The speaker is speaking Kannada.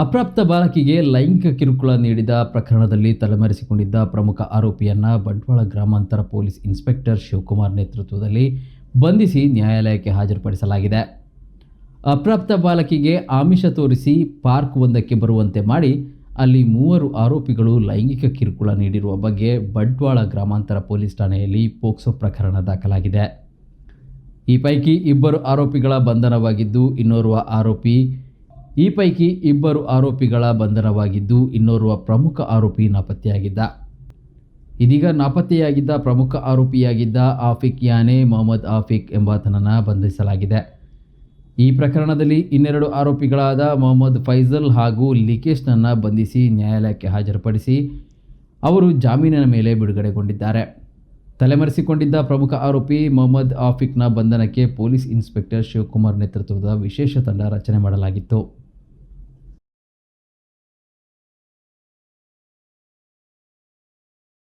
ಅಪ್ರಾಪ್ತ ಬಾಲಕಿಗೆ ಲೈಂಗಿಕ ಕಿರುಕುಳ ನೀಡಿದ ಪ್ರಕರಣದಲ್ಲಿ ತಲೆಮರೆಸಿಕೊಂಡಿದ್ದ ಪ್ರಮುಖ ಆರೋಪಿಯನ್ನು ಬಂಟ್ವಾಳ ಗ್ರಾಮಾಂತರ ಪೊಲೀಸ್ ಇನ್ಸ್ಪೆಕ್ಟರ್ ಶಿವಕುಮಾರ್ ನೇತೃತ್ವದಲ್ಲಿ ಬಂಧಿಸಿ ನ್ಯಾಯಾಲಯಕ್ಕೆ ಹಾಜರುಪಡಿಸಲಾಗಿದೆ. ಅಪ್ರಾಪ್ತ ಬಾಲಕಿಗೆ ಆಮಿಷ ತೋರಿಸಿ ಪಾರ್ಕ್ ಒಂದಕ್ಕೆ ಬರುವಂತೆ ಮಾಡಿ ಅಲ್ಲಿ ಮೂವರು ಆರೋಪಿಗಳು ಲೈಂಗಿಕ ಕಿರುಕುಳ ನೀಡಿರುವ ಬಗ್ಗೆ ಬಂಟ್ವಾಳ ಗ್ರಾಮಾಂತರ ಪೊಲೀಸ್ ಠಾಣೆಯಲ್ಲಿ ಪೋಕ್ಸೋ ಪ್ರಕರಣ ದಾಖಲಾಗಿದೆ. ಈ ಪೈಕಿ ಇಬ್ಬರು ಆರೋಪಿಗಳ ಬಂಧನವಾಗಿದ್ದು, ಇನ್ನೋರ್ವ ಆರೋಪಿ ಈ ಪೈಕಿ ಇಬ್ಬರು ಆರೋಪಿಗಳ ಬಂಧನವಾಗಿದ್ದು ಇನ್ನೋರ್ವ ಪ್ರಮುಖ ಆರೋಪಿ ನಾಪತ್ತೆಯಾಗಿದ್ದ. ಇದೀಗ ನಾಪತ್ತೆಯಾಗಿದ್ದ ಪ್ರಮುಖ ಆರೋಪಿಯಾಗಿದ್ದ ಆಫಿಕ್ ಯಾನೆ ಮೊಹಮ್ಮದ್ ಆಫಿಕ್ ಎಂಬಾತನನ್ನು ಬಂಧಿಸಲಾಗಿದೆ. ಈ ಪ್ರಕರಣದಲ್ಲಿ ಇನ್ನೆರಡು ಆರೋಪಿಗಳಾದ ಮೊಹಮ್ಮದ್ ಫೈಜಲ್ ಹಾಗೂ ಲಿಕೇಶ್ನನ್ನು ಬಂಧಿಸಿ ನ್ಯಾಯಾಲಯಕ್ಕೆ ಹಾಜರುಪಡಿಸಿ ಅವರು ಜಾಮೀನಿನ ಮೇಲೆ ಬಿಡುಗಡೆಗೊಂಡಿದ್ದಾರೆ. ತಲೆಮರೆಸಿಕೊಂಡಿದ್ದ ಪ್ರಮುಖ ಆರೋಪಿ ಮೊಹಮ್ಮದ್ ಆಫಿಕ್ನ ಬಂಧನಕ್ಕೆ ಪೊಲೀಸ್ ಇನ್ಸ್ಪೆಕ್ಟರ್ ಶಿವಕುಮಾರ್ ನೇತೃತ್ವದ ವಿಶೇಷ ತಂಡ ರಚನೆ ಮಾಡಲಾಗಿತ್ತು.